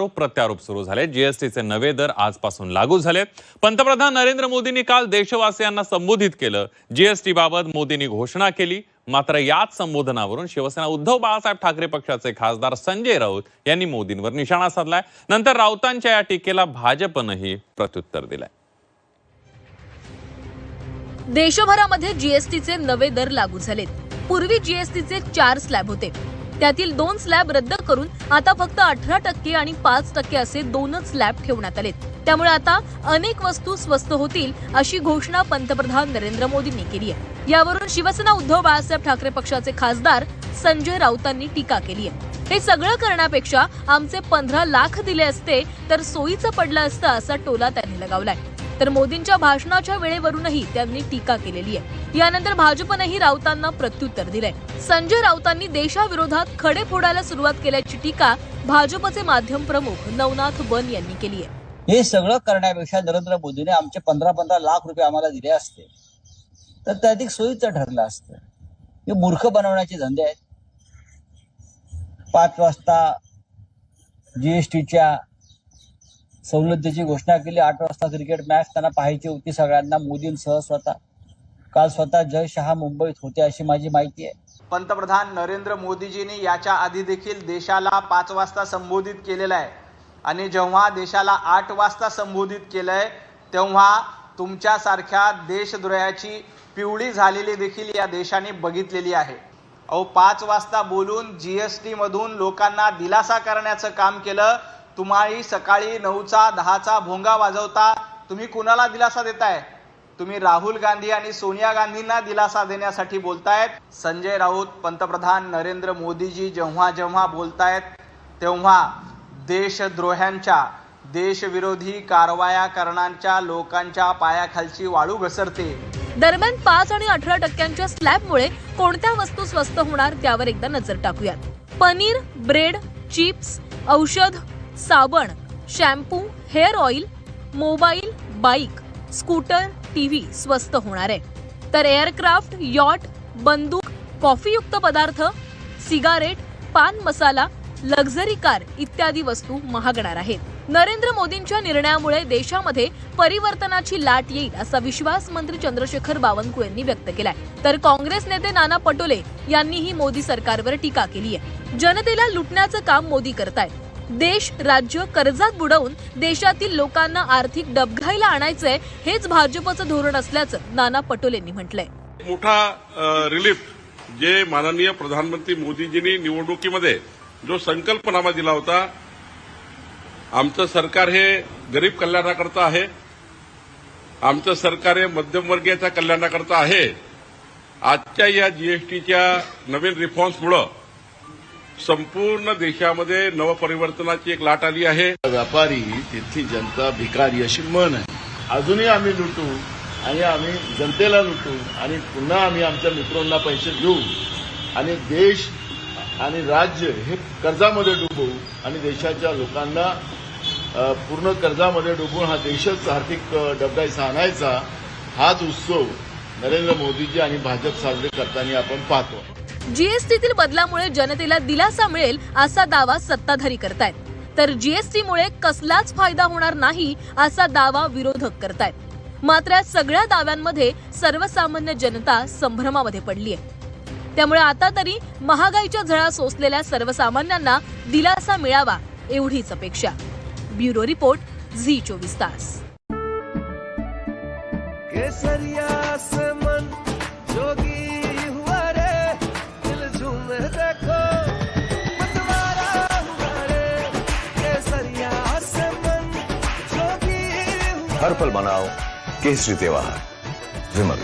आरोप प्रत्यारोप सुरू झाले. जीएसटीचे नवे दर आजपासून लागू झाले पंतप्रधान नरेंद्र मोदींनी काल देशवासियांना संबोधित केलं. जीएसटी बाबत मोदींनी घोषणा केली. मात्र याच संबोधनावरून शिवसेना उद्धव बाळासाहेब ठाकरे पक्षाचे खासदार संजय राऊत यांनी मोदींवर निशाणा साधलाय. नंतर राऊतांच्या या टीकेला भाजपनंही प्रत्युत्तर दिलंय. देशभरामध्ये जीएसटीचे नवे दर लागू झालेत. पूर्वी जीएसटीचे चार स्लॅब होते. त्यातील दोन स्लॅब रद्द करून आता फक्त अठरा टक्के आणि पाच टक्के असे दोनच स्लॅब ठेवण्यात आलेत. त्यामुळे आता अनेक वस्तू स्वस्त होतील अशी घोषणा पंतप्रधान नरेंद्र मोदींनी केली आहे. यावरून शिवसेना उद्धव बाळासाहेब ठाकरे पक्षाचे खासदार संजय राऊतांनी टीका केली आहे. हे सगळं करण्यापेक्षा आमचे पंधरा लाख दिले असते तर सोयीचं पडलं असतं असा टोला त्यांनी लगावलाय. तर मोदींच्या भाषणाच्या वेळेवरूनही त्यांनी टीका केलेली आहे. यानंतर भाजपनंही राऊतांना प्रत्युत्तर दिलंय. संजय राऊतांनी देशाविरोधात खडे फोडायला सुरुवात केल्याची टीका भाजपचे माध्यम प्रमुख नवनाथ बन यांनी केली आहे. हे सगळं करण्यापेक्षा नरेंद्र मोदीने आमचे पंधरा पंधरा लाख रुपये आम्हाला दिले असते. तर ते अधिक सोयीचं ठरलं असतं. हे मूर्ख बनवण्याचे धंदे आहेत. पाच वाजता जीएसटीच्या सवलतीची घोषणा केली. आठ वाजता क्रिकेट मॅच त्यांना पाहायची होती सगळ्यांना. मोदींसह स्वतः. काल स्वतः जय शहा मुंबईत होते अशी माझी माहिती आहे. पंतप्रधान नरेंद्र मोदीजींनी याच्या आधी देखील देशाला पाच वाजता संबोधित केलेलं आहे. आणि जेव्हा देशाला आठ वाजता संबोधित केलंय तेव्हा तुमच्यासारख्या देशद्रोहाची पिवळी झालेली देखील या देशाने बघितलेली आहे. अहो पाच वाजता बोलून जी एस टीमधून लोकांना दिलासा करण्याचं काम केलं तुम्हाला सकाळी नऊचा दहाचा भोंगा वाजवता तुम्ही कुणाला दिलासा देताय? तुम्ही राहुल गांधी आणि सोनिया गांधींना दिलासा देण्यासाठी बोलतायत. संजय राऊत पंतप्रधान नरेंद्र मोदीजी जेव्हा जेव्हा बोलतायत तेव्हा देशद्रोह्यांच्या देशविरोधी कारवाया करणाऱ्या लोकांच्या पायाखालची वाळू घसरते. दरम्यान पाच आणि अठरा टक्क्यांच्या स्लॅबमुळे कोणत्या वस्तू स्वस्त होणार त्यावर एकदा नजर टाकूयात. पनीर ब्रेड चिप्स औषध साबण shampoo hair oil mobile bike scooter TV स्वस्त होणार आहे. तर एअरक्राफ्ट यॉट बंदूक कॉफीयुक्त पदार्थ सिगारेट पान मसाला लक्झरी कार इत्यादी वस्तू महागणार आहेत. नरेंद्र मोदींच्या निर्णयामुळे देशामध्ये परिवर्तनाची लाट येईल असा विश्वास मंत्री चंद्रशेखर बावनकुळे यांनी व्यक्त केलाय. तर काँग्रेस नेते नाना पटोले यांनीही मोदी सरकारवर टीका केली आहे जनतेला लुटण्याचं काम मोदी करतायत. देश राज्य कर्जात बुडवून देशातील लोकांना आर्थिक डबघाईला आणायचंय हेच भाजपचं धोरण असल्याचं नाना पटोलेंनी म्हटलंय. मोठा रिलीफ जे माननीय प्रधानमंत्री मोदीजींनी निवडणुकीमध्ये जो संकल्पनामा दिला होता आमचं सरकार हे गरीब कल्याणाकरता आहे आमचं सरकार हे मध्यमवर्गीयाच्या कल्याणाकरता आहे आजच्या या जीएसटीच्या नवीन रिफॉर्म्समुळं संपूर्ण देशामध्ये नवपरिवर्तनाची एक लाट आली आहे. व्यापारी तिथली जनता भिकारी अशी मन आहे. अजूनही आम्ही लुटू आणि आम्ही जनतेला लुटू आणि पुन्हा आम्ही आमच्या मित्रांना पैसे देऊ आणि देश आणि राज्य हे कर्जामध्ये डुबवू आणि देशाच्या लोकांना पूर्ण कर्जामध्ये डुबवून हा देशच आर्थिक अ, डबडाईचा आणायचा हाच उत्सव नरेंद्र मोदीजी आणि भाजप साजरे करताना आपण पाहतो. जीएसटीतील बदलामुळे जनतेला दिलासा मिळेल असा दावा सत्ताधारी करतायत. तर जीएसटीमुळे कसलाच फायदा होणार नाही असा दावा विरोधक करतायत. मात्र या सगळ्या दाव्यांमध्ये सर्वसामान्य जनता संभ्रमामध्ये पडली आहे त्यामुळे आता तरी महागाईच्या झळा सोसलेल्या सर्वसामान्यांना दिलासा मिळावा एवढीच अपेक्षा. ब्युरो रिपोर्ट झी चोवीस तास. हर पल बनाओ केसरी त्यौहार विमल।